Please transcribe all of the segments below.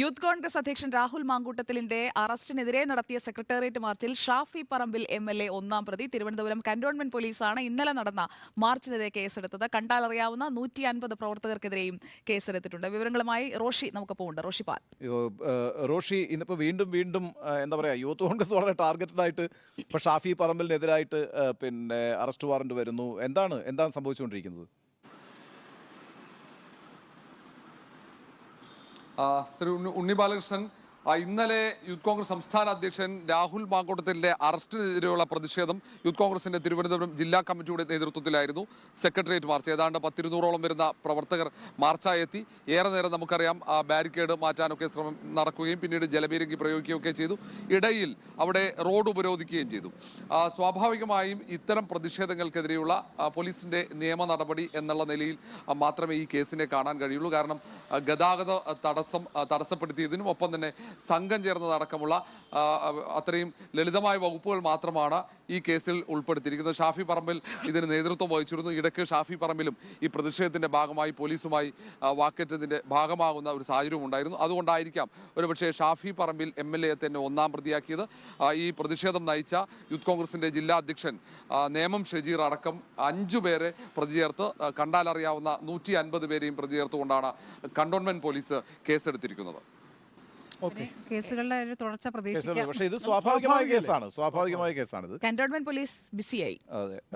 Youth Congress അധ്യക്ഷൻ രാഹുൽ മാങ്കൂട്ടത്തിലിന്റെ അറസ്റ്റിനെതിരെ നടത്തിയ secretariat മാർച്ചിൽ Shafi Parambil M L A ഒന്നാം പ്രതി തിരുവനന്തപുരം കന്റോൺമെന്റ് പോലീസാണ് ഇന്നലെ നടന്ന മാർച്ചിനെതിരെ കേസെടുത്തത്. കണ്ടാലറിയാവുന്ന നൂറ്റി അൻപത് പ്രവർത്തകർക്കെതിരെയും കേസെടുത്തിട്ടുണ്ട്. വിവരങ്ങളുമായി റോഷി നമുക്കൊപ്പം ഉണ്ട്. റോഷി പാൽ. റോഷി ഇന്നിപ്പോൾ വീണ്ടും വീണ്ടും എന്താ പറയുക യൂത്ത് കോൺഗ്രസ് വളരെ ടാർഗറ്റഡ് ആയിട്ട് ഷാഫി പറമ്പിലിനെതിരായിട്ട് പിന്നെ അറസ്റ്റ് വാറണ്ട് വരുന്നു. എന്താണ് എന്താണ് സംഭവിച്ചുകൊണ്ടിരിക്കുന്നത്? ശ്രീ ഉണ്ണി ഉണ്ണി ബാലകൃഷ്ണൻ ആ, ഇന്നലെ യൂത്ത് കോൺഗ്രസ് സംസ്ഥാന അധ്യക്ഷൻ രാഹുൽ മാങ്കോട്ടത്തിന്റെ അറസ്റ്റിനെതിരെയുള്ള പ്രതിഷേധം യൂത്ത് കോൺഗ്രസിന്റെ തിരുവനന്തപുരം ജില്ലാ കമ്മിറ്റിയുടെ നേതൃത്വത്തിലായിരുന്നു. സെക്രട്ടേറിയറ്റ് മാർച്ച് ഏതാണ്ട് പത്തിരുന്നൂറോളം വരുന്ന പ്രവർത്തകർ മാർച്ചായി എത്തി ഏറെ നേരം നമുക്കറിയാം ബാരിക്കേഡ് മാറ്റാനൊക്കെ ശ്രമം നടക്കുകയും പിന്നീട് ജലപീരങ്കി പ്രയോഗിക്കുകയൊക്കെ ചെയ്തു. ഇടയിൽ അവിടെ റോഡ് ഉപരോധിക്കുകയും ചെയ്തു. സ്വാഭാവികമായും ഇത്തരം പ്രതിഷേധങ്ങൾക്കെതിരെയുള്ള പോലീസിന്റെ നിയമ നടപടി എന്നുള്ള നിലയിൽ മാത്രമേ ഈ കേസിനെ കാണാൻ കഴിയുള്ളൂ. കാരണം ഗതാഗത തടസ്സം തടസ്സപ്പെടുത്തിയതിനും ഒപ്പം തന്നെ സംഘം ചേർന്നതടക്കമുള്ള അത്രയും ലളിതമായ വകുപ്പുകൾ മാത്രമാണ് ഈ കേസിൽ ഉൾപ്പെടുത്തിയിരിക്കുന്നത്. ഷാഫി പറമ്പിൽ ഇതിന് നേതൃത്വം വഹിച്ചിരുന്നു. ഇടയ്ക്ക് ഷാഫി പറമ്പിലും ഈ പ്രതിഷേധത്തിന്റെ ഭാഗമായി പോലീസുമായി വാക്കേറ്റത്തിന്റെ ഭാഗമാകുന്ന ഒരു സാഹചര്യം ഉണ്ടായിരുന്നു. അതുകൊണ്ടായിരിക്കാം ഒരുപക്ഷെ Shafi Parambil M L A തന്നെ ഒന്നാം പ്രതിയാക്കിയത്. ഈ പ്രതിഷേധം നയിച്ച യൂത്ത് കോൺഗ്രസിന്റെ ജില്ലാ അധ്യക്ഷൻ നേമം ഷെജീർ അടക്കം അഞ്ചു പേരെ പ്രതി ചേർത്ത് കണ്ടാലറിയാവുന്ന നൂറ്റി അൻപത് പേരെയും പ്രതി ചേർത്തുകൊണ്ടാണ് കണ്ടോൺമെന്റ് പോലീസ് കേസെടുത്തിരിക്കുന്നത്. കേസുകളുടെ ഒരു തുടർച്ച പ്രതീക്ഷിക്കാം. പക്ഷേ ഇത് സ്വാഭാവികമായ കേസാണ്. സ്വാഭാവികമായ കേസാണിത്. കന്റോൺമെന്റ് പോലീസ് ബിസിയായി.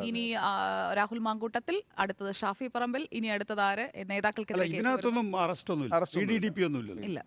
ഇനി ആ, രാഹുൽ മാങ്കൂട്ടത്തിൽ അടുത്തത് ഷാഫി പറമ്പിൽ ഇനി അടുത്തത് ആര്? നേതാക്കൾക്കെതിരെ. ഇതിനകത്തൊന്നും അറസ്റ്റ് ഒന്നുമില്ല Arrest E D D P ഒന്നുമില്ല ഇല്ല.